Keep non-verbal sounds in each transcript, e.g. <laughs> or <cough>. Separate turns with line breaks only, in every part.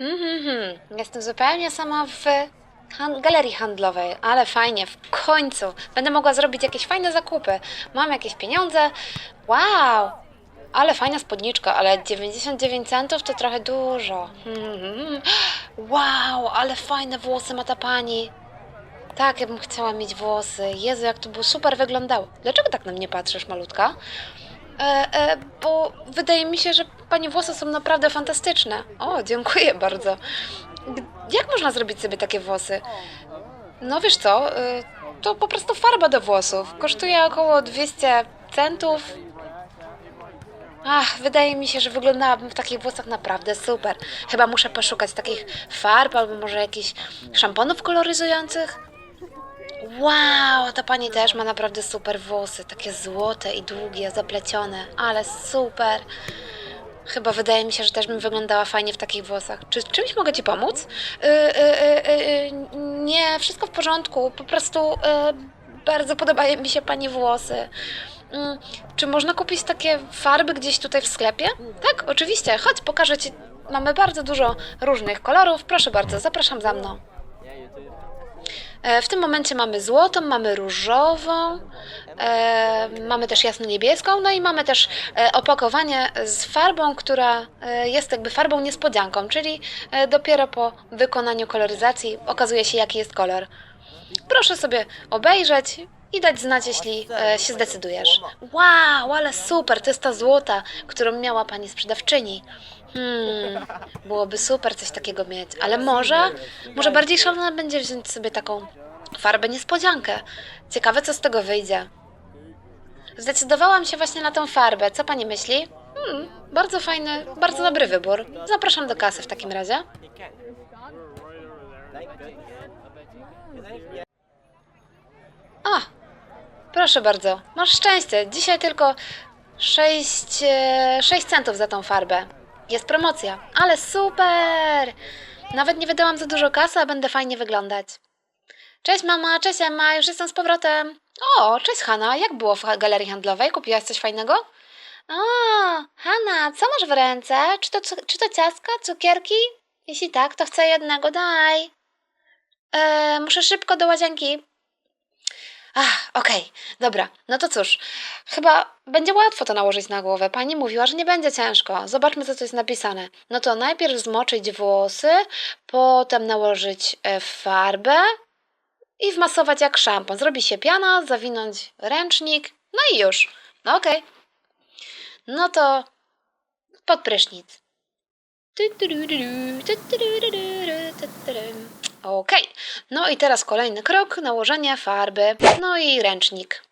Mhm, mhm. Jestem zupełnie sama w han- galerii handlowej, ale fajnie, w końcu będę mogła zrobić jakieś fajne zakupy. Mam jakieś pieniądze. Wow! Ale fajna spódniczka, ale 99 centów to trochę dużo. Mhm. Wow, ale fajne włosy ma ta pani. Tak, ja bym chciała mieć włosy. Jezu, jak to było super wyglądało. Dlaczego tak na mnie patrzysz, malutka? E, e, bo wydaje mi się, że pani włosy są naprawdę fantastyczne. O, dziękuję bardzo. Jak można zrobić sobie takie włosy? No wiesz co, e, to po prostu farba do włosów. Kosztuje około 200 centów. Ach, wydaje mi się, że wyglądałabym w takich włosach naprawdę super. Chyba muszę poszukać takich farb albo może jakichś szamponów koloryzujących. Wow, ta pani też ma naprawdę super włosy, takie złote i długie, zaplecione, ale super. Chyba wydaje mi się, że też bym wyglądała fajnie w takich włosach. Czy czymś mogę ci pomóc? Yy, yy, yy, yy, nie, wszystko w porządku. Po prostu yy, bardzo podobają mi się pani włosy. Mm, czy można kupić takie farby gdzieś tutaj w sklepie? Tak, oczywiście. Chodź, pokażę ci. Mamy bardzo dużo różnych kolorów. Proszę bardzo, zapraszam za mną. E, W tym momencie mamy złotą, mamy różową, e, mamy też jasno-niebieską, no i mamy też e, opakowanie z farbą, która jest jakby farbą niespodzianką, czyli dopiero po wykonaniu koloryzacji okazuje się, jaki jest kolor. Proszę sobie obejrzeć i dać znać, jeśli się zdecydujesz. Wow, ale super, to jest ta złota, którą miała pani sprzedawczyni. Hmm, byłoby super coś takiego mieć, ale może, może bardziej szalone będzie wziąć sobie taką farbę niespodziankę. Ciekawe, co z tego wyjdzie. Zdecydowałam się właśnie na tą farbę. Co pani myśli? Hmm, bardzo fajny, bardzo dobry wybór. Zapraszam do kasy w takim razie. A, proszę bardzo, masz szczęście. Dzisiaj tylko 6, e, 6 centów za tą farbę. Jest promocja, ale super! Nawet nie wydałam za dużo kasy, a będę fajnie wyglądać. Cześć mama, cześć Emma, już jestem z powrotem. O, cześć Hanna, jak było w galerii handlowej? Kupiłaś coś fajnego? O, Hanna, co masz w ręce? Czy to, czy to ciastka, cukierki? Jeśli tak, to chcę jednego, daj. E, muszę szybko do łazienki. Ach, okej, dobra. No to cóż, chyba będzie łatwo to nałożyć na głowę. Pani mówiła, że nie będzie ciężko. Zobaczmy, co tu jest napisane. No to najpierw zmoczyć włosy, potem nałożyć e, farbę i wmasować jak szampon. Zrobi się piana, zawinąć ręcznik, no i już. No okej. No to pod prysznic. Okej. No i teraz kolejny krok, nałożenie farby, no i ręcznik.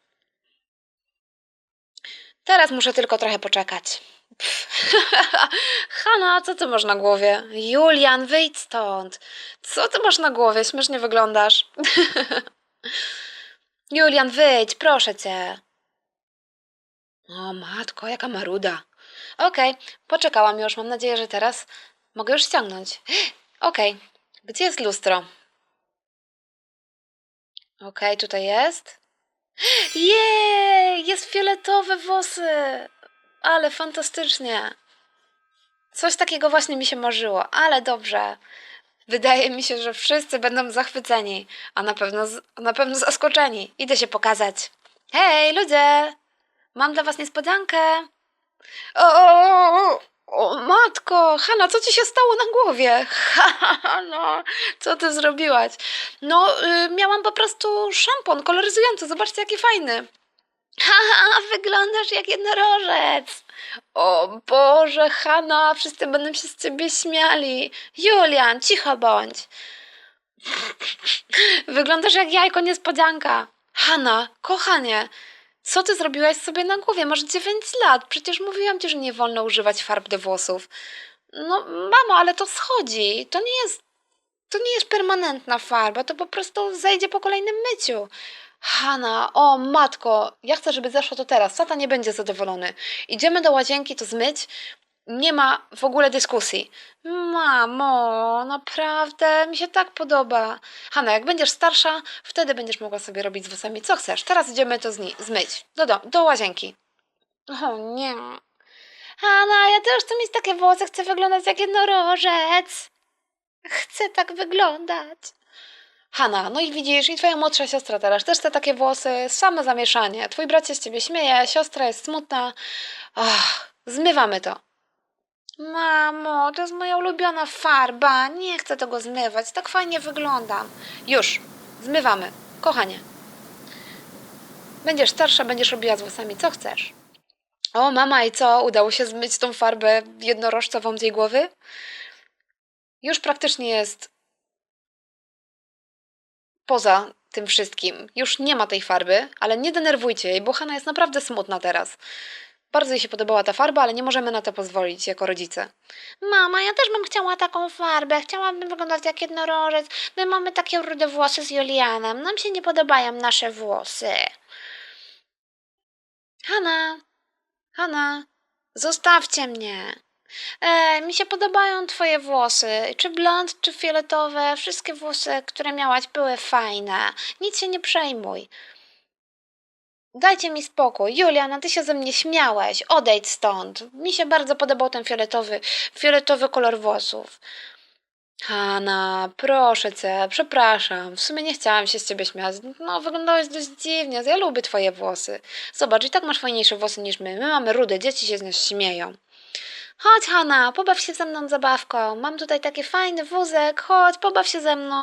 Teraz muszę tylko trochę poczekać. <laughs> Hanna, co ty masz na głowie? Julian, wyjdź stąd. Co ty masz na głowie? Śmiesznie wyglądasz. <laughs> Julian, wyjdź, proszę cię. O matko, jaka maruda. Okej, poczekałam już. Mam nadzieję, że teraz mogę już ściągnąć. <gasps> Okej, gdzie jest lustro? Okej, tutaj jest. Jej, jest fioletowe włosy. Ale fantastycznie. Coś takiego właśnie mi się marzyło, ale dobrze. Wydaje mi się, że wszyscy będą zachwyceni, a na pewno, na pewno zaskoczeni. Idę się pokazać. Hej, ludzie! Mam dla was niespodziankę. O, o, matko, Hanna, co ci się stało na głowie? Hanna, <laughs> co ty zrobiłaś? No, y, miałam po prostu szampon koloryzujący. Zobaczcie, jaki fajny. <laughs> Haha, wyglądasz jak jednorożec. O Boże, Hanna, wszyscy będą się z ciebie śmiali. Julian, cicho bądź. <laughs> Wyglądasz jak jajko niespodzianka. Hanna, kochanie, co ty zrobiłaś sobie na głowie? Masz 9 lat. Przecież mówiłam ci, że nie wolno używać farb do włosów. No, mamo, ale to schodzi. To nie jest. To nie jest permanentna farba, to po prostu zejdzie po kolejnym myciu. Hanna, o matko, ja chcę, żeby zeszło to teraz. Tata nie będzie zadowolony. Idziemy do łazienki to zmyć. Nie ma w ogóle dyskusji. Mamo, naprawdę, mi się tak podoba. Hanna, jak będziesz starsza, wtedy będziesz mogła sobie robić z włosami co chcesz. Teraz idziemy to zmyć. Do, do, do łazienki. O nie. Hanna, ja też chcę mieć takie włosy, chcę wyglądać jak jednorożec. Chcę tak wyglądać. Hanna, no i widzisz, i twoja młodsza siostra teraz też te takie włosy, same zamieszanie. Twój brat się z ciebie śmieje, siostra jest smutna. Zmywamy to. Mamo, to jest moja ulubiona farba. Nie chcę tego zmywać. Tak fajnie wyglądam. Już, zmywamy. Kochanie. Będziesz starsza, będziesz robiła z włosami co chcesz. O, mama, i co? Udało się zmyć tą farbę jednorożcową z jej głowy? Już praktycznie jest poza tym wszystkim. Już nie ma tej farby, ale nie denerwujcie jej, bo Hanna jest naprawdę smutna teraz. Bardzo jej się podobała ta farba, ale nie możemy na to pozwolić jako rodzice. Mama, ja też bym chciała taką farbę. Chciałabym wyglądać jak jednorożec. My mamy takie rude włosy z Julianem. Nam się nie podobają nasze włosy. Hanna, Hanna, zostawcie mnie. E, mi się podobają twoje włosy. Czy blond, czy fioletowe. Wszystkie włosy, które miałaś, były fajne. Nic się nie przejmuj. Dajcie mi spokój. Juliana, ty się ze mnie śmiałeś. Odejdź stąd. Mi się bardzo podobał ten fioletowy, fioletowy kolor włosów. Hanna, proszę cię, przepraszam. W sumie nie chciałam się z ciebie śmiać. No, wyglądałeś dość dziwnie. Ja lubię twoje włosy. Zobacz, i tak masz fajniejsze włosy niż my. My mamy rude, dzieci się z nas śmieją. Chodź, Hanna, pobaw się ze mną zabawką. Mam tutaj taki fajny wózek. Chodź, pobaw się ze mną.